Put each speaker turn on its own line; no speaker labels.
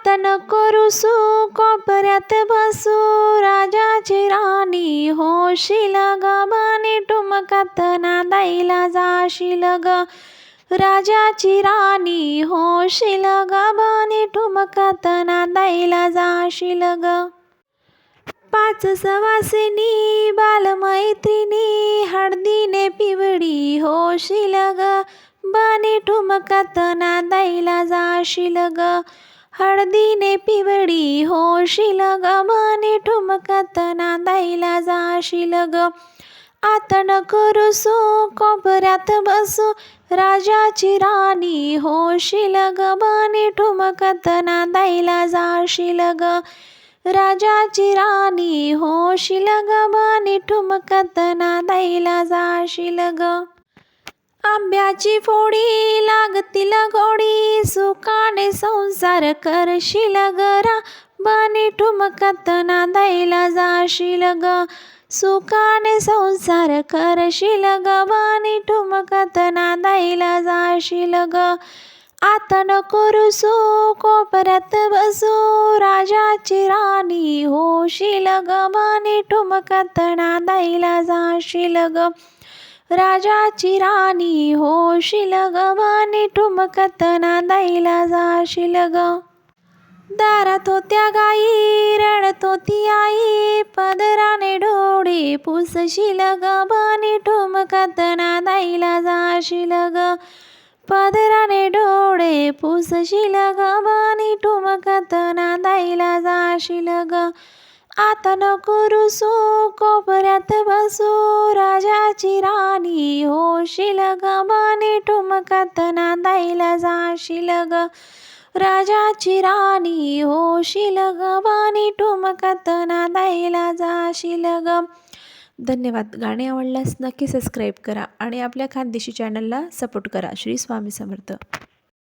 आता करुसू कोपऱ्यात बसू. राजाची राणी होशील ग बानी ठुमकात नादाईला जाशील ग. राजाची राणी होशील ग बानी ठुमकात नादाईला जाशील ग. पाच सवासिनी बालमैत्रिणी हळदीने पिवडी होशील ग. बानी ठुमकात नादाईला जाशील ग. हळदीने पिवळी होशील ग बानी ठुमकात दाईला जाशील ग. आता नको कोपऱ्यात बसू राजाची राणी होशील ग बानी ठुमकात दाईला जाशील ग. राजाची राणी होशील ग बानी ठुमकत दाईला जाशील ग. आंब्याची फोडी लागतील गोडी सुखाने संसार करशील गरा बानी ठुमकत नादाईला जाशील ग. सुखाने संसार करशील ग. बानी ठुमकत नादाईला जाशील ग. आता नको रुसू कोपऱ्यात बसू. राजाची राणी होशील ग. बानी ठुमकात नादाईला जाशील ग. राजाची राणी होशील ग बानी ठुमकात नादाईला जा ग. दारात होत्या गाई रडत होती आई पदराने डोळे पुसशील ग बानी ठुमकात नादाईला जा शिलग पदराने डोळे पुसशील ग बानी ठुमकात नादाईला जा ग. आता नको रुसू कोपऱ्यात बसू. राजाची राणी होशील ग बानी ठुमकात नादाईला जाशील ग. राजाची राणी होशील ग बानी ठुमकात नादाईला जाशील ग. धन्यवाद. गाणे आवडल्यास नक्की सबस्क्राईब करा आणि आपल्या खानदेशी चॅनलला सपोर्ट करा. श्री स्वामी समर्थ.